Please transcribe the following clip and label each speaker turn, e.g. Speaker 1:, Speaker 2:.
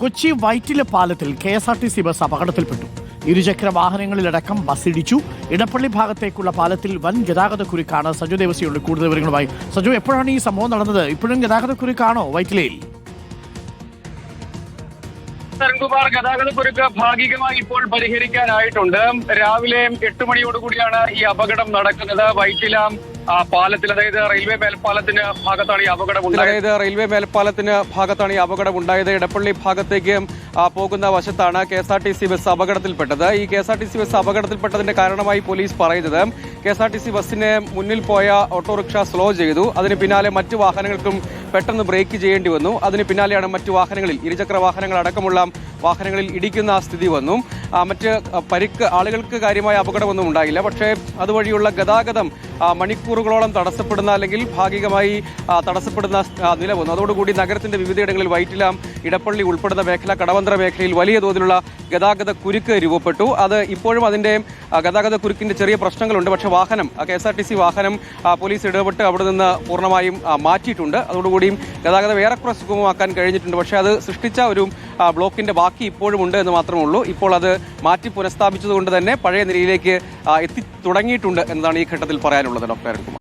Speaker 1: കൊച്ചി വൈറ്റില പാലത്തിൽ K S R T C bus അപകടത്തിൽപ്പെട്ടു. ഇരുചക്ര വാഹനങ്ങളിലടക്കം bus ഇടിച്ചു. ഇടപ്പള്ളി ഭാഗത്തേക്കുള്ള പാലത്തിൽ വൻ ഗതാഗത കുരുക്കാണ് സജു ദേവസിയുണ്ട് കൂടുതൽ വിവരങ്ങളുമായി. സജു എപ്പോഴാണ് ഈ സംഭവം നടന്നത്? ഇപ്പോഴും ഗതാഗത കുരുക്കാണോ വൈറ്റിലയിൽ
Speaker 2: ശരൺകുമാർ ഗതാഗത കുരുക്ക് ഭാഗികമായി ഇപ്പോൾ പരിഹരിക്കാനായിട്ടുണ്ട്. രാവിലെ എട്ട് മണിയോടുകൂടിയാണ് ഈ അപകടം നടക്കുന്നത്. വൈറ്റില പാലത്തിൽ അതായത് റെയിൽവേ മേൽപ്പാലത്തിന്റെ ഭാഗത്താണ് ഈ അപകടം
Speaker 3: അതായത് റെയിൽവേ മേൽപ്പാലത്തിന് ഭാഗത്താണ് ഈ അപകടം ഉണ്ടായത്. ഇടപ്പള്ളി ഭാഗത്തേക്ക് പോകുന്ന വശത്താണ് K S R T C bus അപകടത്തിൽപ്പെട്ടത്. ഈ K S R T C bus അപകടത്തിൽപ്പെട്ടതിന്റെ കാരണമായി പോലീസ് പറയുന്നത് K S R T C ബസ്സിന് മുന്നിൽ പോയ ഓട്ടോറിക്ഷ സ്ലോ ചെയ്തു. അതിന് പിന്നാലെ മറ്റു വാഹനങ്ങൾക്കും പെട്ടെന്ന് ബ്രേക്ക് ചെയ്യേണ്ടി വന്നു. അതിന് പിന്നാലെയാണ് മറ്റു വാഹനങ്ങളിൽ ഇരുചക്ര വാഹനങ്ങൾ അടക്കമുള്ള വാഹനങ്ങളിൽ ഇടിക്കുന്ന സ്ഥിതി വന്നു. മറ്റ് പരിക്ക് ആളുകൾക്ക് കാര്യമായ അപകടമൊന്നും ഉണ്ടായില്ല. പക്ഷേ അതുവഴിയുള്ള ഗതാഗതം മണിക്കൂറുകളോളം തടസ്സപ്പെടുന്ന അല്ലെങ്കിൽ ഭാഗികമായി തടസ്സപ്പെടുന്ന നില വന്നു. അതോടുകൂടി നഗരത്തിന്റെ വിവിധയിടങ്ങളിൽ വൈറ്റിലാം ഇടപ്പള്ളി ഉൾപ്പെടുന്ന മേഖല കടവന്ത്ര മേഖലയിൽ വലിയ തോതിലുള്ള ഗതാഗത കുരുക്ക് രൂപപ്പെട്ടു. അത് ഇപ്പോഴും അതിന്റെ ഗതാഗത കുരുക്കിന്റെ ചെറിയ പ്രശ്നങ്ങളുണ്ട്. പക്ഷേ വാഹനം K S R T C വാഹനം പോലീസ് ഇടപെട്ട് അവിടെ നിന്ന് പൂർണമായും മാറ്റിയിട്ടുണ്ട്. അതോടുകൂടിയും ഗതാഗതം ഏറെക്കുറെ സുഗമമാക്കാൻ കഴിഞ്ഞിട്ടുണ്ട്. പക്ഷേ അത് സൃഷ്ടിച്ച ഒരു ബ്ലോക്കിന്റെ ബാക്കി ഇപ്പോഴും ഉണ്ട് എന്ന് മാത്രമേ ഉള്ളൂ. ഇപ്പോൾ അത് മാറ്റി പുനഃസ്ഥാപിച്ചതുകൊണ്ട് തന്നെ പഴയ നിലയിലേക്ക് എത്തി തുടങ്ങിയിട്ടുണ്ട് എന്നതാണ് ഈ ഘട്ടത്തിൽ പറയാനുള്ളത് ഡോക്ടർ അരുൺകുമാർ.